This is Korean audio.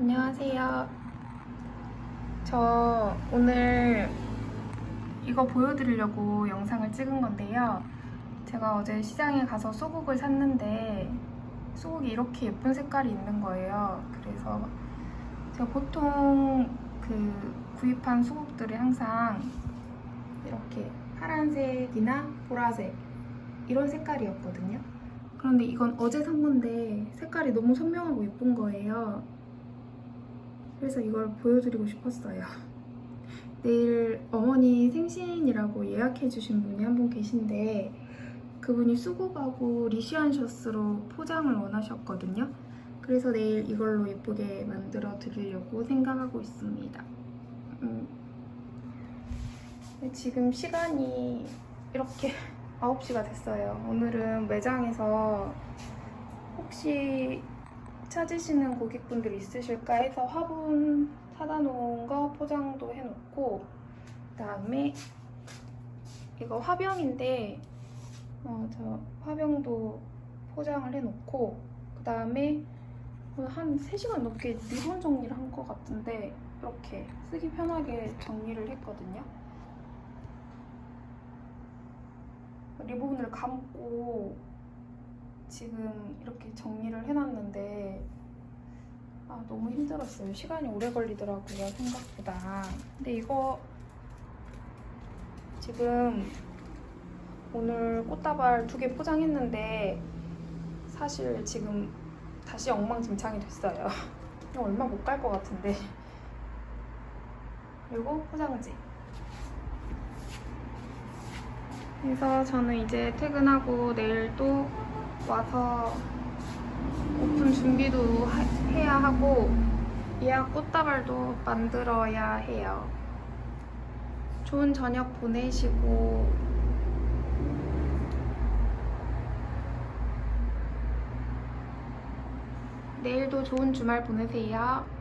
안녕하세요. 저 오늘 이거 보여드리려고 영상을 찍은 건데요. 제가 어제 시장에 가서 수국을 샀는데 수국이 이렇게 예쁜 색깔이 있는 거예요. 그래서 제가 보통 그 구입한 수국들이 항상 이렇게 파란색이나 보라색 이런 색깔이었거든요. 그런데 이건 어제 산 건데 색깔이 너무 선명하고 예쁜 거예요. 그래서 이걸 보여드리고 싶었어요. 내일 어머니 생신이라고 예약해주신 분이 한 분 계신데 그분이 수국하고 리시안셔스로 포장을 원하셨거든요. 그래서 내일 이걸로 예쁘게 만들어 드리려고 생각하고 있습니다. 음. 지금 시간이 이렇게 9시가 됐어요. 오늘은 매장에서 혹시 찾으시는 고객분들 있으실까 해서 화분 사다 놓은 거 포장도 해놓고 그다음에 이거 화병인데 어, 저 화병도 포장을 해놓고 그다음에 한 3시간 넘게 리본 정리를 한 것 같은데 이렇게 쓰기 편하게 정리를 했거든요. 리본을 감고 지금 이렇게 정리를 해놨는데 아 너무 힘들었어요. 시간이 오래 걸리더라고요 생각보다. 근데 이거 지금 오늘 꽃다발 두 개 포장했는데 사실 지금 다시 엉망진창이 됐어요. 이거 얼마 못 갈 것 같은데. 그리고 포장지. 그래서 저는 이제 퇴근하고 내일 또 와서 오픈 준비도 하- 해야 하고 예약 꽃다발도 만들어야 해요. 좋은 저녁 보내시고 내일도 좋은 주말 보내세요.